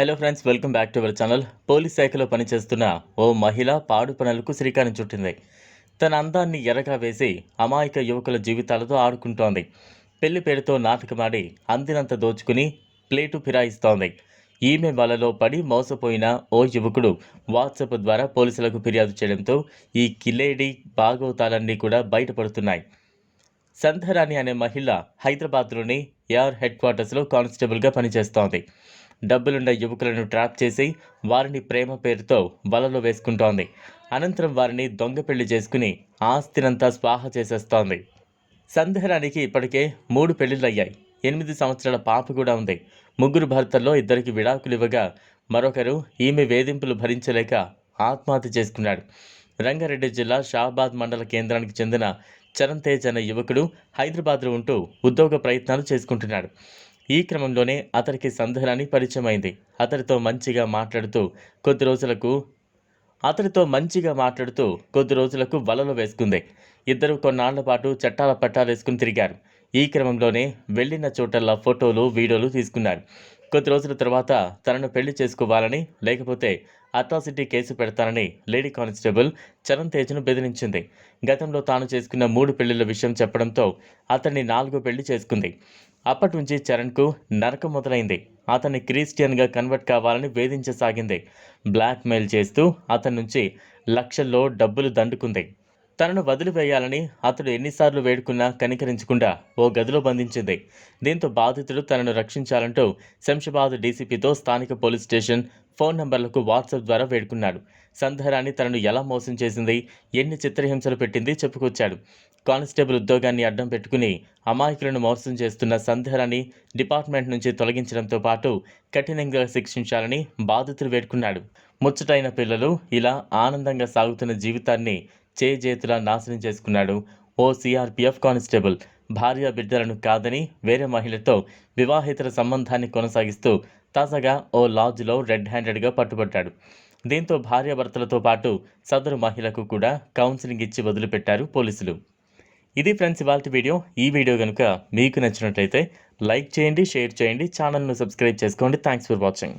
Hello friends welcome back to our channel police శాఖలో పనిచేస్తున్న ఓ మహిళ పాడు పనులకు శ్రీకారం చుట్టింది తన అందాన్ని ఎరగా వేసి అమాయక యువకుల జీవితాలతో ఆడుకుంటోంది పెళ్ళి పేరుతో నాటకమాడి అందినంత దోచుకుని ప్లేటు ఫిరాయిస్తోంది ఈమె వలలో పడి మోసపోయిన ఓ యువకుడు వాట్సాప్ ద్వారా పోలీసులకు ఫిర్యాదు చేయడంతో ఈ కిలేడి బాగోతాలన్నీ కూడా బయటపడుతున్నాయి. సంధరాణి అనే మహిళ హైదరాబాద్లోని ఏఆర్ హెడ్ క్వార్టర్స్లో కానిస్టేబుల్గా పనిచేస్తోంది. డబ్బులున్న యువకులను ట్రాప్ చేసి వారిని ప్రేమ పేరుతో వలలో వేసుకుంటోంది. అనంతరం వారిని దొంగ పెళ్ళి చేసుకుని ఆస్తినంతా స్వాహ చేసేస్తోంది. సందేహానికి ఇప్పటికే మూడు పెళ్ళిళ్ళయ్యాయి. ఎనిమిది సంవత్సరాల పాప కూడా ఉంది. ముగ్గురు భర్తల్లో ఇద్దరికి విడాకులు ఇవ్వగా మరొకరు ఈమె వేధింపులు భరించలేక ఆత్మహత్య చేసుకున్నాడు. రంగారెడ్డి జిల్లా షాబాద్ మండల కేంద్రానికి చెందిన చరణ్ తేజ్ అనే యువకుడు హైదరాబాద్లో ఉంటూ ఉద్యోగ ప్రయత్నాలు చేసుకుంటున్నాడు. ఈ క్రమంలోనే అతనికి సందేహాన్ని పరిచయమైంది. అతడితో మంచిగా మాట్లాడుతూ కొద్ది రోజులకు అతడితో మంచిగా మాట్లాడుతూ కొద్ది రోజులకు వలలు వేసుకుంది. ఇద్దరు కొన్నాళ్ళ పాటు చట్టాల పట్టాలు వేసుకుని తిరిగారు. ఈ క్రమంలోనే వెళ్ళిన చోటల్లా ఫోటోలు వీడియోలు తీసుకున్నారు. కొద్ది రోజుల తర్వాత తనను పెళ్ళి చేసుకోవాలని లేకపోతే అట్రాసిటీ కేసు పెడతానని లేడీ కానిస్టేబుల్ చరణ్ తేజ్ను బెదిరించింది. గతంలో తాను చేసుకున్న మూడు పెళ్ళిళ్ళ విషయం చెప్పడంతో అతన్ని నాలుగు పెళ్ళి చేసుకుంది. అప్పటి నుంచి చరణ్కు నరకం మొదలైంది. అతన్ని క్రిస్టియన్గా కన్వర్ట్ కావాలని వేధించసాగింది. బ్లాక్మెయిల్ చేస్తూ అతని నుంచి లక్షల్లో డబ్బులు దండుకుంది. తనను వదిలివేయాలని అతడు ఎన్నిసార్లు వేడుకున్నా కనికరించకుండా ఓ గదిలో బంధించింది. దీంతో బాధితుడు తనను రక్షించాలంటూ శంషాబాద్ డీసీపీతో స్థానిక పోలీస్ స్టేషన్ ఫోన్ నంబర్లకు వాట్సాప్ ద్వారా వేడుకున్నాడు. సంధారాన్ని తనను ఎలా మోసం చేసింది ఎన్ని చిత్రహింసలు పెట్టింది చెప్పుకొచ్చాడు. కానిస్టేబుల్ ఉద్యోగాన్ని అడ్డం పెట్టుకుని అమాయకులను మోసం చేస్తున్న సంధారాన్ని డిపార్ట్మెంట్ నుంచి తొలగించడంతో పాటు కఠినంగా శిక్షించాలని బాధితులు వేడుకున్నాడు. ముచ్చటైన పిల్లలు ఇలా ఆనందంగా సాగుతున్న జీవితాన్ని చేతుల నాశనం చేసుకున్నాడు. ఓ సిఆర్పిఎఫ్ కానిస్టేబుల్. భార్య బిడ్డలను కాదని వేరే మహిళతో వివాహేతర సంబంధాన్ని కొనసాగిస్తూ తాజాగా ఓ లాడ్జ్లో రెడ్ హ్యాండెడ్గా పట్టుబడ్డాడు దీంతో భార్యాభర్తలతో పాటు సదరు మహిళకు కూడా కౌన్సిలింగ్ ఇచ్చి వదిలిపెట్టారు పోలీసులు. ఇది ఫ్రెండ్స్ ఇవాళ వీడియో. ఈ వీడియో కనుక మీకు నచ్చినట్లయితే లైక్ చేయండి షేర్ చేయండి ఛానల్ను సబ్స్క్రైబ్ చేసుకోండి. Thanks for watching.